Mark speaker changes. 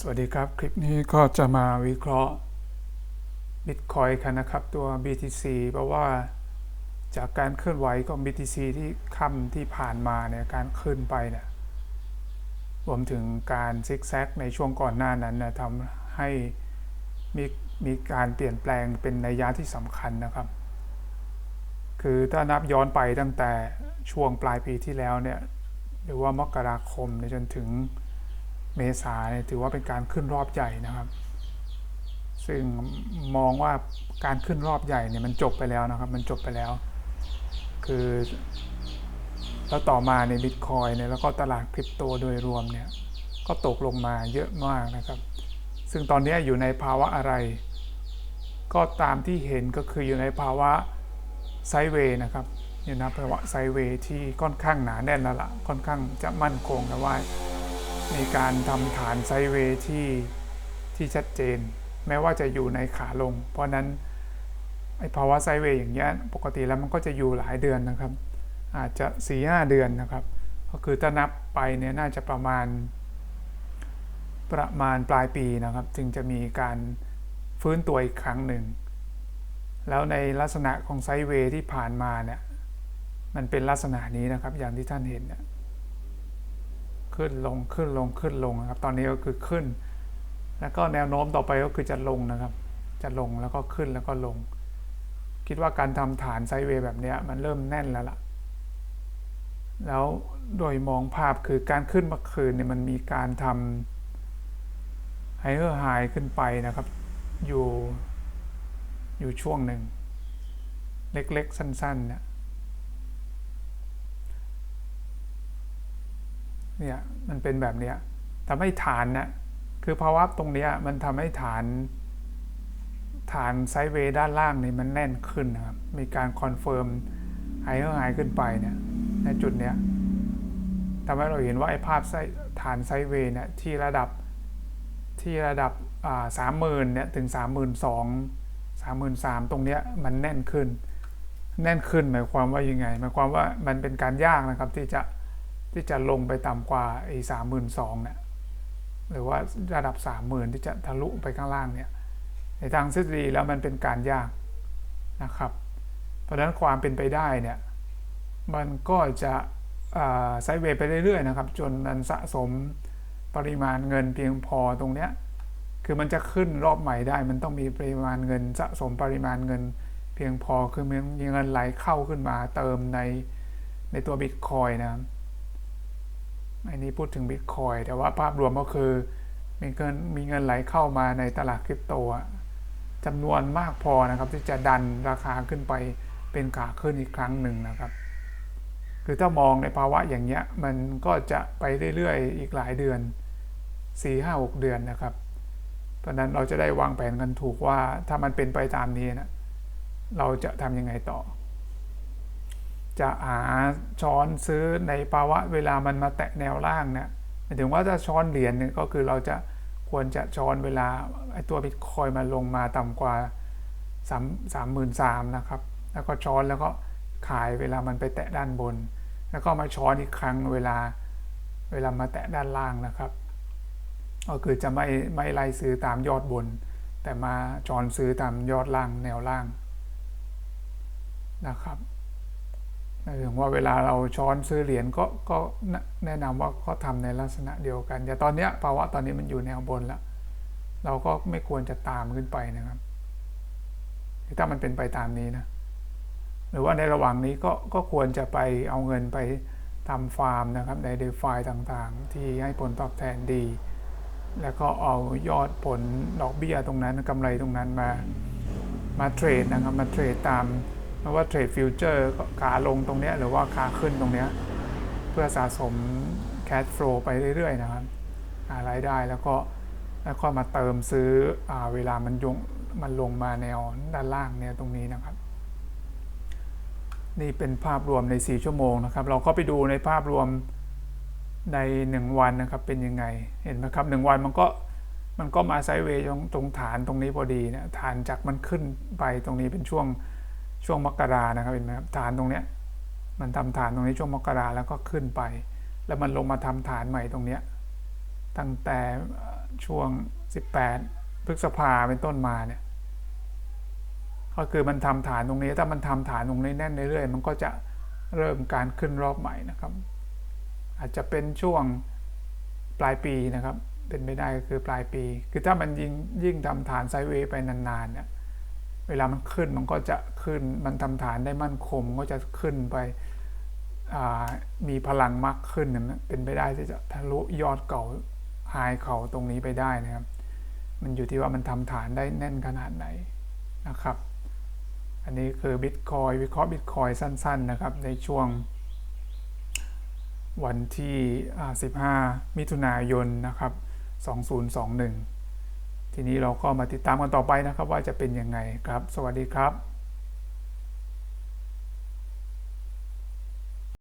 Speaker 1: สวัสดีครับ คลิปนี้ก็จะมาวิเคราะห์ Bitcoin กันนะครับ ตัว BTC เพราะว่าจากการเคลื่อนไหวของ BTC ที่ค่ำที่ผ่านมาเนี่ยการขึ้นไปเนี่ยรวมถึงการซิกแซกในช่วงก่อนหน้านั้นนะทำให้มีมีการเปลี่ยนแปลงเป็นนัยยะที่สำคัญนะครับ คือถ้านับย้อนไปตั้งแต่ช่วงปลายปีที่แล้วเนี่ยหรือว่ามกราคมจนถึง เมษาเนี่ยถือว่าเป็นการขึ้นรอบใหญ่นะครับ ซึ่งมองว่าการขึ้นรอบใหญ่เนี่ยมันจบไปแล้วนะครับ มันจบไปแล้ว คือ แล้วต่อมาในบิตคอยเนี่ยแล้วก็ตลาดคริปโตโดยรวมเนี่ยก็ตกลงมาเยอะมากนะครับ ซึ่งตอนนี้อยู่ในภาวะอะไร ก็ตามที่เห็นก็คืออยู่ในภาวะไซเวย์นะครับอยู่ในภาวะไซเวย์ที่ค่อนข้างหนาแน่นแล้วละค่อนข้างจะมั่นคงนะว่า มีการทำฐานไซเวที่ที่ชัดเจน แม้ว่าจะอยู่ในขาลง เพราะนั้นไอภาวะไซเวอย่างเงี้ยปกติแล้วมันก็จะอยู่หลายเดือนนะครับ อาจจะ4ีหเดือนนะครับ ก็คือถ้านับไปเนี่ยน่าจะประมาณ ประมาณปลายปีนะครับ จึงจะมีการฟื้นตัวอีกครั้งหนึ่ง แล้วในลักษณะของไซเวที่ผ่านมาเนี่ยมันเป็นลักษณะนี้นะครับอย่างที่ท่านเห็นเนี่ย ขึ้นลงขึ้นลงขึ้นลงนะครับ ตอนนี้ก็คือขึ้น แล้วก็แนวโน้มต่อไปก็คือจะลงนะครับ จะลงแล้วก็ขึ้นแล้วก็ลง คิดว่าการทำฐานไซเวย์แบบนี้มันเริ่มแน่นแล้วล่ะ แล้วโดยมองภาพคือการขึ้นเมื่อคืนเนี่ยมันมีการทำไฮเออร์ไฮขึ้นไปนะครับ อยู่อยู่ช่วงหนึ่ง เล็กๆ สั้นๆเนี่ย เนี่ยมันเป็นแบบเนี้ยทำให้ฐานนะคือภาวะตรงเนี้ยมันทำให้ฐานฐานไซด์เวย์ด้านล่างนี่มันแน่นขึ้นนะครับ มีการคอนเฟิร์มไฮเออร์ไฮขึ้นไปเนี่ยในจุดเนี้ยทำให้เราเห็นว่าไอ้ภาพฐานไซด์เวย์เนี่ยที่ระดับที่ระดับสามหมื่นเนี่ยถึงสามหมื่นสองสามหมื่นสามตรงเนี้ยมันแน่นขึ้น แน่นขึ้นหมายความว่ายังไงหมายความว่ามันเป็นการยากนะครับที่จะ ที่จะลงไปต่ำกว่าไอ้สามหมื่นสองเนี่ยหรือว่าระดับสามหมื่นที่จะทะลุไปข้างล่างเนี่ยในทางทฤษฎีแล้วมันเป็นการยากนะครับ เพราะฉะนั้นความเป็นไปได้เนี่ยมันก็จะไซด์เวย์ไปเรื่อยๆนะครับ จนมันสะสมปริมาณเงินเพียงพอตรงเนี้ยคือมันจะขึ้นรอบใหม่ได้ มันต้องมีปริมาณเงินสะสมปริมาณเงินเพียงพอคือมีเงินไหลเข้าขึ้นมาเติมในในตัวบิตคอยนะครับ นนี้พูดถึงบิตคอยแต่ว่าภาพรวมก็คือมีเงินมีเงินไหลเข้ามาในตลาดคริปโตจำนวนมากพอนะครับที่จะดันราคาขึ้นไปเป็นขาขึ้นอีกครั้งหนึ่งนะครับ คือถ้ามองในภาวะอย่างเงี้ยมันก็จะไปเรื่อยๆ อีกหลายเดือน 4 5 6 เดือนนะครับ เพราะนั้นเราจะได้วางแผนกันถูกว่าถ้ามันเป็นไปตามนี้นะเราจะทำยังไงต่อ จะหาช้อนซื้อในภาวะเวลามันมาแตะแนวล่างเนี่ยหมายถึงว่าถ้าช้อนเหรียญเนี่ยก็คือเราจะควรจะช้อนเวลาไอตัวบิตคอยมาลงมาต่ำกว่าสามสามหมื่นสามนะครับแล้วก็ช้อนแล้วก็ขายเวลามันไปแตะด้านบน แล้วก็มาช้อนอีกครั้งเวลาเวลามาแตะด้านล่างนะครับ ก็คือจะไม่ไม่ไล่ซื้อตามยอดบน แต่มาช้อนซื้อตามยอดล่างแนวล่างนะครับ ถึงว่าเวลาเราช้อนซื้อเหรียญก็ก็แนะนำว่าก็ทำในลักษณะเดียวกันแต่ตอนนี้ภาวะตอนนี้มันอยู่แนวบนแล้วเราก็ไม่ควรจะตามขึ้นไปนะครับถ้ามันเป็นไปตามนี้นะหรือว่าในระหว่างนี้ก็ก็ควรจะไปเอาเงินไปทำฟาร์มนะครับในเดฟายต่างๆ ที่ให้ผลตอบแทนดี แล้วก็เอายอดผลดอกเบี้ยตรงนั้นกำไรตรงนั้นมามาเทรดนะครับมาเทรดตาม ไม่ว่าเทรดฟิวเจอร์ขาลงตรงนี้หรือว่าขาขึ้นตรงนี้ เพื่อสะสมแคชฟลูไปเรื่อย ๆ นะครับรายได้แล้วก็แล้วก็มาเติมซื้ออเวลามันยงมันลงมาแนวด้านล่างเนี่ยตรงนี้นะครับ นี่เป็นภาพรวมใน 4 ชั่วโมงนะครับ เราก็ไปดูในภาพรวมใน 1 วันนะครับเป็นยังไงเห็นไหมครับ 1 วันมันก็มันก็มาไซด์เวย์ตรงฐานตรงนี้พอดีเนี่ยฐานจากมันขึ้นไปตรงนี้เป็นช่วง ช่วงมกรานะครับเห็นไหมครับฐานตรงเนี้ยมันทำฐานตรงนี้ช่วงมกราแล้วก็ขึ้นไป แล้วมันลงมาทำฐานใหม่ตรงเนี้ยตั้งแต่ช่วง 18 พฤษภาเป็นต้นมาเนี่ยก็คือมันทำฐานตรงนี้ถ้ามันทำฐานตรงนี้แน่นเรื่อยๆมันก็จะเริ่มการขึ้นรอบใหม่นะครับ อาจจะเป็นช่วงปลายปีนะครับ เป็นไม่ได้ก็คือปลายปี คือถ้ามันยิ่งยิ่งทำฐานไซเวย์ไปนานๆเนี่ย เวลามันขึ้นมันก็จะขึ้นมันทำฐานได้มั่นคงก็จะขึ้นไปมีพลังมากขึ้นเป็นไปได้ที่จะทะลุยอดเก่าหายเขาตรงนี้ไปได้นะครับ มันอยู่ที่ว่ามันทำฐานได้แน่นขนาดไหนนะครับ อันนี้คือบิตคอยวิเคราะห์บิตคอยสั้น ๆนะครับ ในช่วง วันที่ 15 มิถุนายนนะครับ 2021 ทีนี้เราก็มาติดตามกันต่อไปนะครับ ว่าจะเป็นยังไงครับ สวัสดีครับ